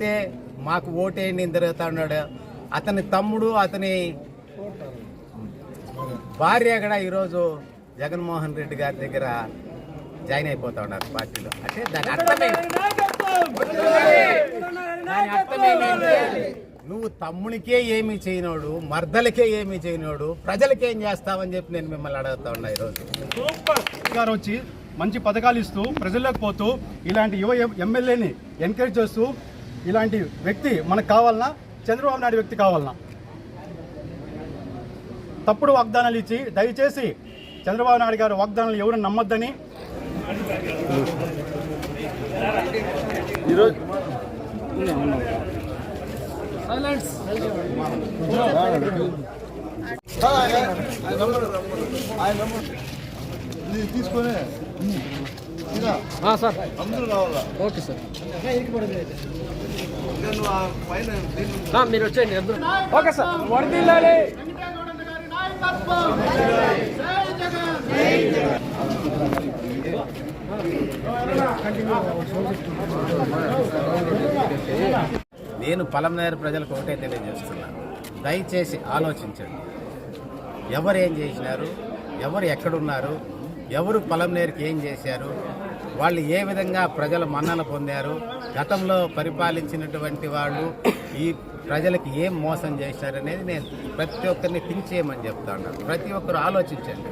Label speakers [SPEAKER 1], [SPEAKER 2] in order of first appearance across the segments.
[SPEAKER 1] ఎవరైతే మాకు ఓటేయండి అని తిరుగుతా ఉన్నాడు. అతని తమ్ముడు అతని భార్య కూడా ఈరోజు జగన్మోహన్ రెడ్డి గారి దగ్గర జాయిన్ అయిపోతా ఉన్నారు పార్టీలో. అంటే దాని అర్థమే దాని అర్థమేంటంటే నువ్వు తమ్మునికే ఏమి చేయనోడు మర్దలకే ఏమి చేయనోడు ప్రజలకేం చేస్తావని చెప్పి నేను మిమ్మల్ని అడుగుతా ఉన్నా ఈరోజు.
[SPEAKER 2] గారు వచ్చి మంచి పథకాలు ఇస్తూ ప్రజల్లోకి పోతూ ఇలాంటి యువ ఎం- ఎమ్మెల్యేని ఎంకరేజ్ చేస్తూ ఇలాంటి వ్యక్తి మనకు కావాలన్నా చంద్రబాబు నాయుడు వ్యక్తి కావాలన్నా. తప్పుడు వాగ్దానాలు ఇచ్చి దయచేసి చంద్రబాబు నాయుడు గారు వాగ్దానాలు ఎవరు నమ్మొద్దని. ఈరోజు
[SPEAKER 3] తీసుకొని
[SPEAKER 4] సార్.
[SPEAKER 3] అందరూ రావాలా
[SPEAKER 4] ఓకే సార్. మీరు వచ్చేయండి అందరూ ఓకే సార్. వరదిల్లాలి.
[SPEAKER 1] నేను పలమనేరు ప్రజలకు ఒకటే తెలియజేస్తున్నాను దయచేసి ఆలోచించండి. ఎవరు ఏం చేసినారు? ఎవరు ఎక్కడున్నారు? ఎవరు పలంనేరుకి ఏం చేశారు? వాళ్ళు ఏ విధంగా ప్రజల మన్నన పొందారు గతంలో పరిపాలించినటువంటి వాళ్ళు ఈ ప్రజలకి ఏం మోసం చేశారనేది నేను ప్రతి ఒక్కరిని థింక్ చేయమని చెప్తా ఉన్నాను ప్రతి ఒక్కరు ఆలోచించండి.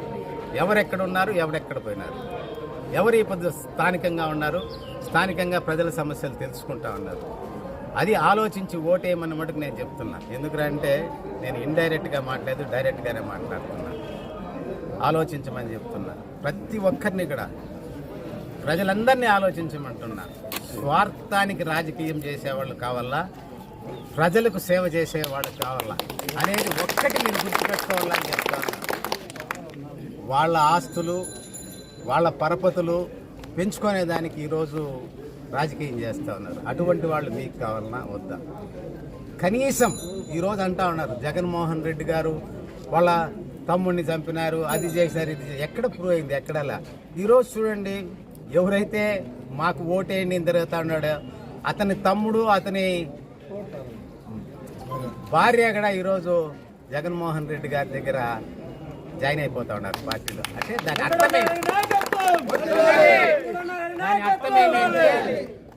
[SPEAKER 1] ఎవరెక్కడ ఉన్నారు ఎవరెక్కడ పోయినారు? ఎవరు ఈ పొద్దు స్థానికంగా ఉన్నారు? స్థానికంగా ప్రజల సమస్యలు తెలుసుకుంటా ఉన్నారు. అది ఆలోచించి ఓటేయమని మటుకు నేను చెప్తున్నా. ఎందుకంటే నేను ఇండైరెక్ట్గా మాట్లాడదు డైరెక్ట్గానే మాట్లాడుతున్నా. ఆలోచించమని చెప్తున్నా. ప్రతి ఒక్కరిని కూడా ప్రజలందరినీ ఆలోచించమంటున్నారు. స్వార్థానికి రాజకీయం చేసేవాళ్ళు కావాలా? ప్రజలకు సేవ చేసేవాడు కావాలా? అనేది ఒక్కటి మీరు గుర్తుపెట్టుకోవాలని చెప్తాను. వాళ్ళ ఆస్తులు వాళ్ళ పరపతులు పెంచుకునేదానికి ఈరోజు రాజకీయం చేస్తూ ఉన్నారు. అటువంటి వాళ్ళు మీకు కావాలన్నా వద్దా? కనీసం ఈరోజు అంటా ఉన్నారు జగన్మోహన్ రెడ్డి గారు వాళ్ళ తమ్ముడిని చంపినారు అది చేశారు ఇది ఎక్కడ ప్రూవ్ అయింది? ఎక్కడలా? ఈరోజు చూడండి ఎవరైతే మాకు ఓటేయండి అని తిరుగుతా ఉన్నాడో అతని తమ్ముడు అతని భార్య కూడా ఈరోజు జగన్మోహన్ రెడ్డి గారి దగ్గర జాయిన్ అయిపోతా ఉన్నారు పార్టీలో. అంటే దాని అర్థమే దాని అర్థమేంటంటే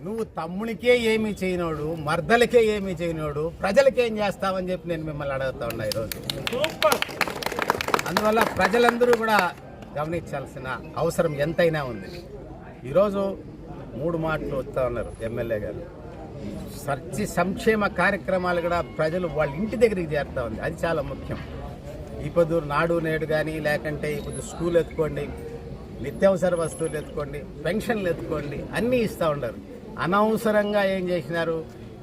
[SPEAKER 1] నువ్వు తమ్మునికే ఏమి చేయనోడు మర్దలకే ఏమి చేయనోడు ప్రజలకేం చేస్తావని చెప్పి నేను మిమ్మల్ని అడుగుతా ఉన్నా ఈరోజు. అందువల్ల ప్రజలందరూ కూడా గమనించాల్సిన అవసరం ఎంతైనా ఉంది. ఈరోజు మూడు మాటలు వస్తూ ఉన్నారు ఎమ్మెల్యే గారు. సర్చి సంక్షేమ కార్యక్రమాలు కూడా ప్రజలు వాళ్ళ ఇంటి దగ్గరికి చేరుతా ఉంది. అది చాలా ముఖ్యం. ఈ నాడు నేడు కానీ లేకంటే ఇప్పుడు స్కూల్ ఎత్తుకోండి నిత్యావసర వస్తువులు ఎత్తుకోండి పెన్షన్లు ఎత్తుకోండి అన్నీ ఇస్తూ ఉండరు అనవసరంగా ఏం చేసినారు?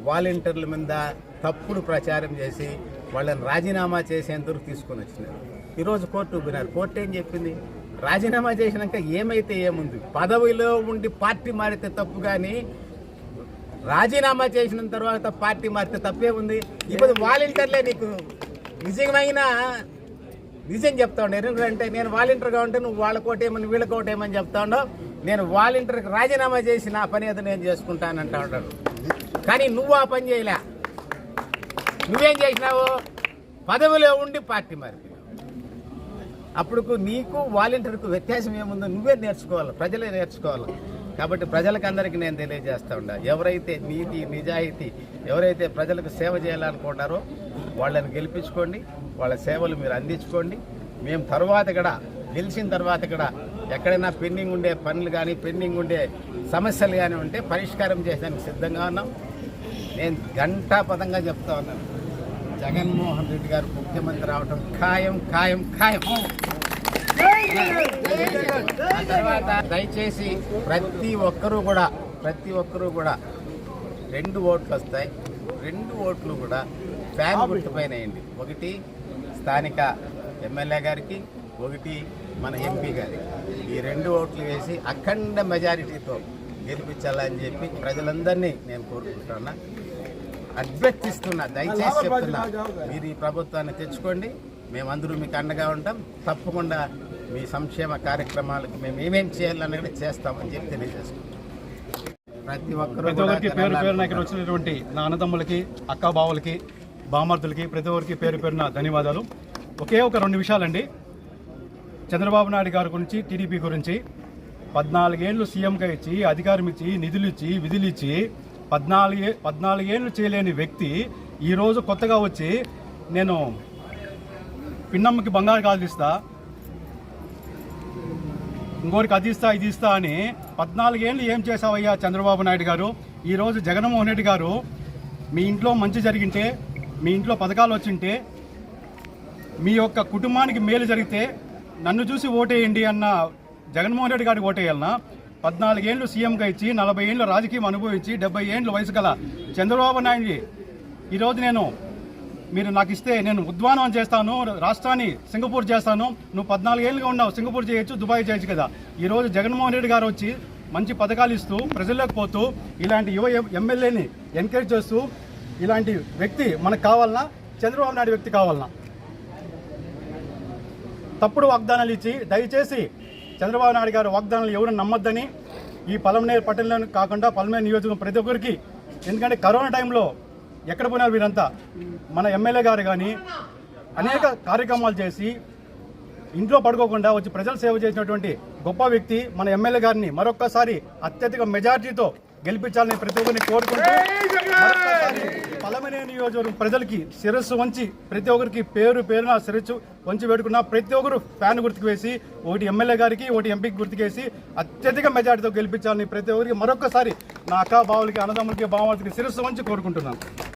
[SPEAKER 1] వాలంటీర్ల మీద తప్పుడు ప్రచారం చేసి వాళ్ళని రాజీనామా చేసేందుకు తీసుకొని వచ్చినారు. ఈరోజు కోర్టు పోయినారు కోర్టు ఏం చెప్పింది? రాజీనామా చేసినాక ఏమైతే ఏముంది? పదవిలో ఉండి పార్టీ మారితే తప్పు కానీ రాజీనామా చేసిన తర్వాత పార్టీ మారితే తప్పే ఉంది. ఇప్పుడు వాలంటీర్లే నీకు నిజమైన నిజం చెప్తా ఉండే. ఎందుకంటే నేను వాలంటీర్గా ఉంటే నువ్వు వాళ్ళ కోటేమని వీళ్ళ కోటేమని చెప్తా ఉండవు నేను వాలంటీర్కి రాజీనామా చేసి నా పని ఏదో నేను చేసుకుంటానంటా ఉంటాడు కానీ నువ్వు ఆ పని చేయలే. నువ్వేం చేసినావు? పదవిలో ఉండి పార్టీ మారిపోయినావు అప్పుడు నీకు వాలంటీర్కు వ్యత్యాసం ఏముందో నువ్వే నేర్చుకోవాలి ప్రజలే నేర్చుకోవాలి. కాబట్టి ప్రజలకందరికీ నేను తెలియజేస్తా ఉండా ఎవరైతే నీతి నిజాయితీ ఎవరైతే ప్రజలకు సేవ చేయాలనుకుంటారో వాళ్ళని గెలిపించుకోండి వాళ్ళ సేవలు మీరు అందించుకోండి. మేము తర్వాత కూడా గెలిచిన తర్వాత కూడా ఎక్కడైనా పెండింగ్ ఉండే పనులు కానీ పెండింగ్ ఉండే సమస్యలు కానీ ఉంటే పరిష్కారం చేయడానికి సిద్ధంగా ఉన్నాం. నేను గంటా పదంగా చెప్తా ఉన్నాను. జగన్మోహన్ రెడ్డి గారు ముఖ్యమంత్రి అవటం ఖాయం ఖాయం ఖాయం. తర్వాత దయచేసి ప్రతి ఒక్కరూ కూడా ప్రతి ఒక్కరూ కూడా రెండు ఓట్లు వస్తాయి. రెండు ఓట్లు కూడా ఫ్యాన్ గుర్తు పైన వేయండి. ఒకటి స్థానిక ఎమ్మెల్యే గారికి ఒకటి మన ఎంపీ గారికి. ఈ రెండు ఓట్లు వేసి అఖండ మెజారిటీతో గెలిపించాలని చెప్పి ప్రజలందరినీ నేను కోరుకుంటున్నా. అభ్యర్థిస్తున్నా దయచేసి చెప్తున్నా. మీరు ఈ ప్రభుత్వాన్ని తెచ్చుకోండి. మేమందరూ మీకు అండగా ఉంటాం. తప్పకుండా మీ సంక్షేమ కార్యక్రమాలకు మేము ఏమేం చేయాలన్నది చేస్తామని చెప్పి తెలియజేసుకుంటాం ప్రతి ఒక్కరు
[SPEAKER 2] పేరు పేరున ఇక్కడ వచ్చినటువంటి నా అన్నదమ్ములకి అక్క బావులకి బామర్దులకి ప్రతి ఒక్కరికి పేరు పేరున ధన్యవాదాలు. ఒకే ఒక రెండు విషయాలండి. చంద్రబాబు నాయుడు గారి గురించి టీడీపీ గురించి పద్నాలుగేళ్ళు సీఎంగా ఇచ్చి అధికారం ఇచ్చి నిధులు ఇచ్చి విధులు ఇచ్చి పద్నాలుగే పద్నాలుగేళ్ళు చేయలేని వ్యక్తి ఈరోజు కొత్తగా వచ్చి నేను పిన్నమ్మకి బంగారు కాదు తీస్తా ఇంకోరికి అది ఇస్తా ఇది ఇస్తా అని పద్నాలుగేళ్ళు ఏం చేసావయ్యా చంద్రబాబు నాయుడు గారు? ఈరోజు జగన్మోహన్ రెడ్డి గారు మీ ఇంట్లో మంచి జరిగింటే మీ ఇంట్లో పథకాలు వచ్చింటే మీ యొక్క కుటుంబానికి మేలు జరిగితే నన్ను చూసి ఓటేయండి అన్న జగన్మోహన్ రెడ్డి గారికి ఓటేయాలన్నా పద్నాలుగేళ్ళు సీఎంగా ఇచ్చి నలభై ఏళ్ళు రాజకీయం అనుభవించి డెబ్బై ఏళ్ళు వయసు గల చంద్రబాబు నాయుడు ఈరోజు నేను మీరు నాకు ఇస్తే నేను ఉద్వానం చేస్తాను రాష్ట్రాన్ని సింగపూర్ చేస్తాను. నువ్వు పద్నాలుగేళ్ళుగా ఉన్నావు సింగపూర్ చేయొచ్చు దుబాయ్ చేయొచ్చు కదా. ఈరోజు జగన్మోహన్ రెడ్డి గారు వచ్చి మంచి పథకాలు ఇస్తూ ప్రజల్లోకి పోతూ ఇలాంటి యువ ఎమ్మెల్యేని ఎంకరేజ్ చేస్తూ ఇలాంటి వ్యక్తి మనకు కావాలన్నా చంద్రబాబు నాయుడు వ్యక్తి కావాలన్నా. తప్పుడు వాగ్దానాలు ఇచ్చి దయచేసి చంద్రబాబు నాయుడు గారు వాగ్దానాలు ఎవరు నమ్మొద్దని ఈ పలమనేరు పట్టణంలో కాకుండా పలమనేరు నియోజకవర్గం ప్రతి ఒక్కరికి ఎందుకంటే కరోనా టైంలో ఎక్కడ పోయినారు వీరంతా మన ఎమ్మెల్యే గారు కానీ అనేక కార్యక్రమాలు చేసి ఇంట్లో పడుకోకుండా వచ్చి ప్రజలు సేవ చేసినటువంటి గొప్ప వ్యక్తి మన ఎమ్మెల్యే గారిని మరొక్కసారి అత్యధిక మెజార్టీతో గెలిపించాలని ప్రతి ఒక్కరిని కోరుకుంటూ పలమనే నియోజకవర్గం ప్రజలకి శిరస్సు వంచి ప్రతి ఒక్కరికి పేరు పేరున శిరస్సు వంచి పెట్టుకున్న ప్రతి ఒక్కరు ఫ్యాన్ గుర్తుకు వేసి ఒకటి ఎమ్మెల్యే గారికి ఒకటి ఎంపీకి గుర్తుకేసి అత్యధిక మెజార్టీతో గెలిపించాలని ప్రతి ఒక్కరికి మరొక్కసారి నా అక్క బావులకి అన్నదమ్ములకి బావలకి శిరస్సు వంచి కోరుకుంటున్నాను.